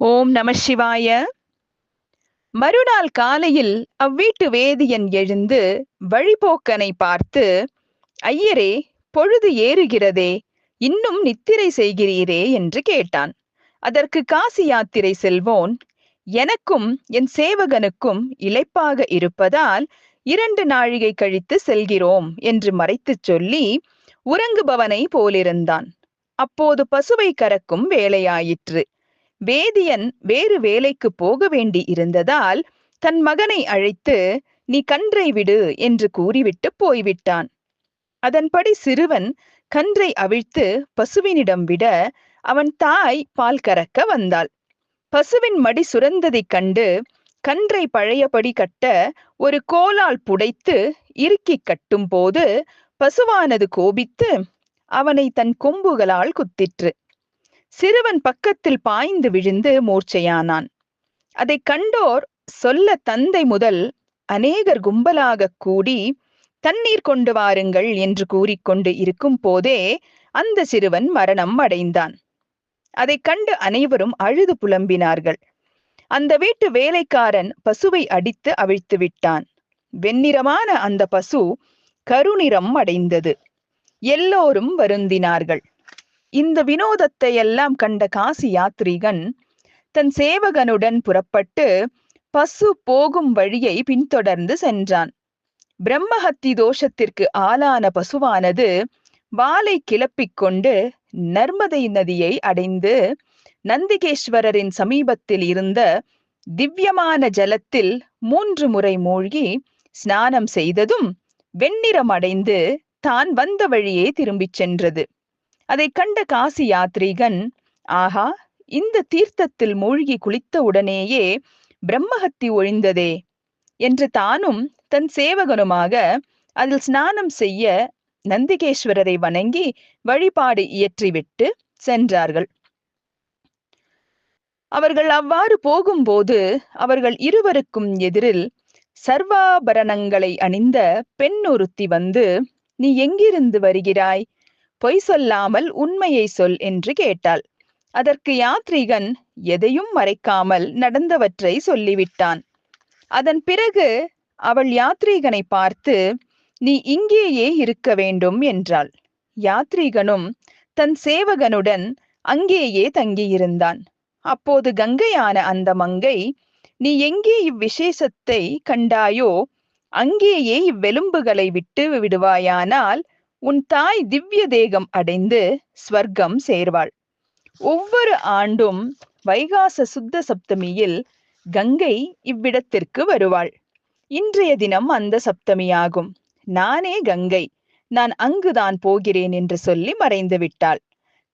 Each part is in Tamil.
ஓம் நம சிவாய. மறுநாள் காலையில் அவ்வீட்டு வேதியன் எழுந்து வழிபோக்கனை பார்த்து ஐயரே பொழுது ஏறுகிறதே இன்னும் நித்திரை செய்கிறீரே என்று கேட்டான். அதற்கு காசி யாத்திரை செல்வோன் எனக்கும் என் சேவகனுக்கும் இழைப்பாக இருப்பதால் இரண்டு நாழிகை கழித்து செல்கிறோம் என்று மறைத்துச் சொல்லி உறங்குபவனை போலிருந்தான். அப்போது பசுவை கறக்கும் வேலையாயிற்று. வேதியன் வேறு வேலைக்கு போக வேண்டி இருந்ததால் தன் மகனை அழைத்து நீ கன்றை விடு என்று கூறிவிட்டு போய்விட்டான். அதன்படி சிறுவன் கன்றை அவிழ்த்து பசுவினிடம் விட அவன் தாய் பால் கறக்க வந்தாள். பசுவின் மடி சுரந்ததைக் கண்டு கன்றை பழையபடி கட்ட ஒரு கோலால் புடைத்து இறுக்கி கட்டும் போது பசுவானது கோபித்து அவனை தன் கொம்புகளால் குத்திற்று. சிறுவன் பக்கத்தில் பாய்ந்து விழுந்து மூர்ச்சையானான். அதை கண்டோர் சொல்ல தந்தை முதல் அநேகர் கும்பலாக கூடி தண்ணீர் கொண்டு வாருங்கள் என்று கூறிக்கொண்டு இருக்கும் போதே அந்த சிறுவன் மரணம் அடைந்தான். அதை கண்டு அனைவரும் அழுது புலம்பினார்கள். அந்த வீட்டு வேலைக்காரன் பசுவை அடித்து அவிழ்த்து விட்டான். வெண்ணிறமான அந்த பசு கருநிறம் அடைந்தது. எல்லோரும் வருந்தினார்கள். இந்த வினோதத்தை எல்லாம் கண்ட காசி யாத்ரீகன் தன் சேவகனுடன் புறப்பட்டு பசு போகும் வழியை பின்தொடர்ந்து சென்றான். பிரம்மஹத்தி தோஷத்திற்கு ஆளான பசுவானது வாலை கிளப்பிக் கொண்டு நர்மதை நதியை அடைந்து நந்திகேஸ்வரரின் சமீபத்தில் இருந்த திவ்யமான ஜலத்தில் மூன்று முறை மூழ்கி ஸ்நானம் செய்ததும் வெண்ணிறம் அடைந்து தான் வந்த வழியே திரும்பிச் சென்றது. அதை கண்ட காசி யாத்ரீகன் ஆஹா இந்த தீர்த்தத்தில் மூழ்கி குளித்த உடனேயே பிரம்மஹத்தி ஒழிந்ததே என்று தானும் தன் சேவகனுமாக அதில் ஸ்நானம் செய்ய நந்திகேஸ்வரரை வணங்கி வழிபாடு இயற்றிவிட்டு சென்றார்கள். அவர்கள் அவ்வாறு போகும்போது அவர்கள் இருவருக்கும் எதிரில் சர்வாபரணங்களை அணிந்த பெண் ஒருத்தி வந்து நீ எங்கிருந்து வருகிறாய்? பொய் சொல்லாமல் உண்மையை சொல் என்று கேட்டாள். அதற்கு யாத்ரீகன் எதையும் மறைக்காமல் நடந்தவற்றை சொல்லிவிட்டான். அதன் பிறகு அவள் யாத்ரீகனை பார்த்து நீ இங்கேயே இருக்க வேண்டும் என்றாள். யாத்ரீகனும் தன் சேவகனுடன் அங்கேயே தங்கியிருந்தான். அப்போது கங்கையான அந்த மங்கை நீ எங்கே இவ்விசேஷத்தை கண்டாயோ அங்கேயே இவ்வெலும்புகளை விட்டு விடுவாயானால் உன் தாய் திவ்ய தேகம் அடைந்து ஸ்வர்க்கம் சேர்வாள். ஒவ்வொரு ஆண்டும் வைகாச சுத்த சப்தமியில் கங்கை இவ்விடத்திற்கு வருவாள். இன்றைய தினம் அந்த சப்தமியாகும். நானே கங்கை நான் அங்குதான் போகிறேன் என்று சொல்லி மறைந்து விட்டாள்.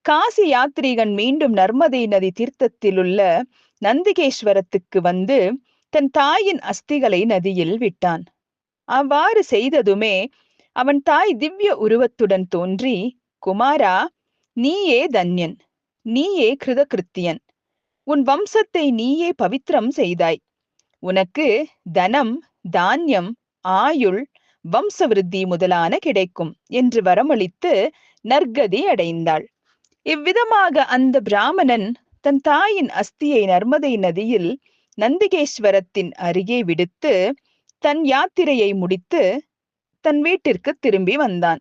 காசி யாத்ரீகன் மீண்டும் நர்மதை நதி தீர்த்தத்திலுள்ள நந்திகேஸ்வரத்துக்கு வந்து தன் தாயின் அஸ்திகளை நதியில் விட்டான். அவ்வாறு செய்ததுமே அவன் தாய் திவ்ய உருவத்துடன் தோன்றி குமாரா நீயே தன்யன் நீயே கிருதகிருத்தியன். உன் வம்சத்தை நீயே பவித்திரம் செய்தாய். உனக்கு தனம் தானியம் ஆயுள் வம்சவிருத்தி முதலான கிடைக்கும் என்று வரமளித்து நற்கதி அடைந்தாள். இவ்விதமாக அந்த பிராமணன் தன் தாயின் அஸ்தியை நர்மதை நதியில் நந்திகேஸ்வரத்தின் அருகே விடுத்து தன் யாத்திரையை முடித்து தன் வீட்டிற்கு திரும்பி வந்தான்.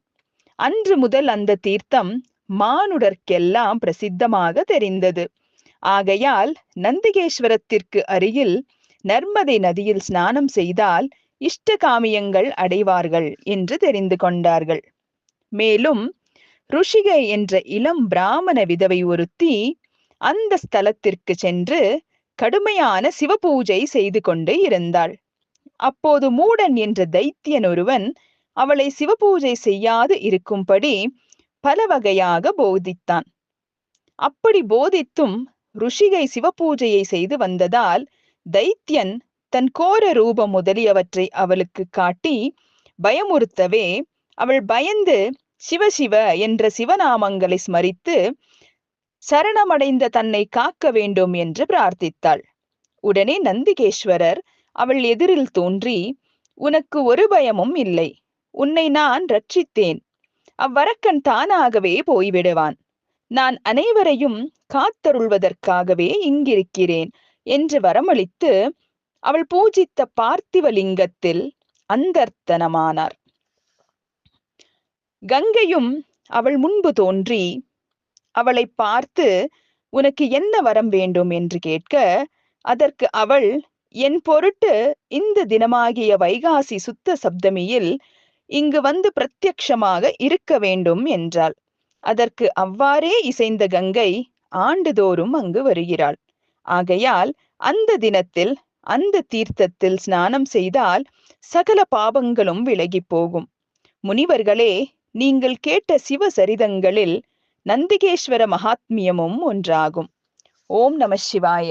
அன்று முதல் அந்த தீர்த்தம் மானுடர்க்கெல்லாம் பிரசித்தமாக தெரிந்தது. ஆகையால் நந்திகேஸ்வரத்திற்கு அருகில் நர்மதை நதியில் ஸ்நானம் செய்தால் இஷ்ட காமியங்கள் அடைவார்கள் என்று தெரிந்து கொண்டார்கள். மேலும் ருஷிகை என்ற இளம் பிராமண விதவை ஒருத்தி அந்த ஸ்தலத்திற்கு சென்று கடுமையான சிவபூஜை செய்து கொண்டு இருந்தாள். அப்போது மூடன் என்ற தைத்தியன் ஒருவன் அவளை சிவபூஜை செய்யாது இருக்கும்படி பல வகையாக போதித்தான். அப்படி போதித்தும் ருஷிகை சிவபூஜையை செய்து வந்ததால் தைத்தியன் தன் கோர ரூபம் முதலியவற்றை அவளுக்கு காட்டி பயமுறுத்தவே அவள் பயந்து சிவசிவ என்ற சிவநாமங்களை ஸ்மரித்து சரணமடைந்த தன்னை காக்க வேண்டும் என்று பிரார்த்தித்தாள். உடனே நந்திகேஸ்வரர் அவள் எதிரில் தோன்றி உனக்கு ஒரு பயமும் இல்லை. உன்னை நான் ரட்சித்தேன். அவ்வரக்கன் தானாகவே போய்விடுவான். நான் அனைவரையும் காத்தருள்வதற்காகவே இங்கிருக்கிறேன் என்று வரமளித்து அவள் பூஜித்த பார்த்திவலிங்கத்தில் அந்தர்த்தனமானார். கங்கையும் அவள் முன்பு தோன்றி அவளை பார்த்து உனக்கு என்ன வரம் வேண்டும்? என்று கேட்க அதற்கு அவள் என் பொருட்டு இந்த தினமாகிய வைகாசி சுத்த சப்தமியில் இங்கு வந்து பிரத்யக்ஷமாக இருக்க வேண்டும் என்றாள். அதற்கு அவ்வாறே இசைந்த கங்கை ஆண்டுதோறும் அங்கு வருகிறாள். ஆகையால் அந்த தினத்தில் அந்த தீர்த்தத்தில் ஸ்நானம் செய்தால் சகல பாபங்களும் விலகி போகும். முனிவர்களே நீங்கள் கேட்ட சிவ சரிதங்களில் நந்திகேஸ்வர மகாத்மியமும் ஒன்றாகும். ஓம் நம சிவாய.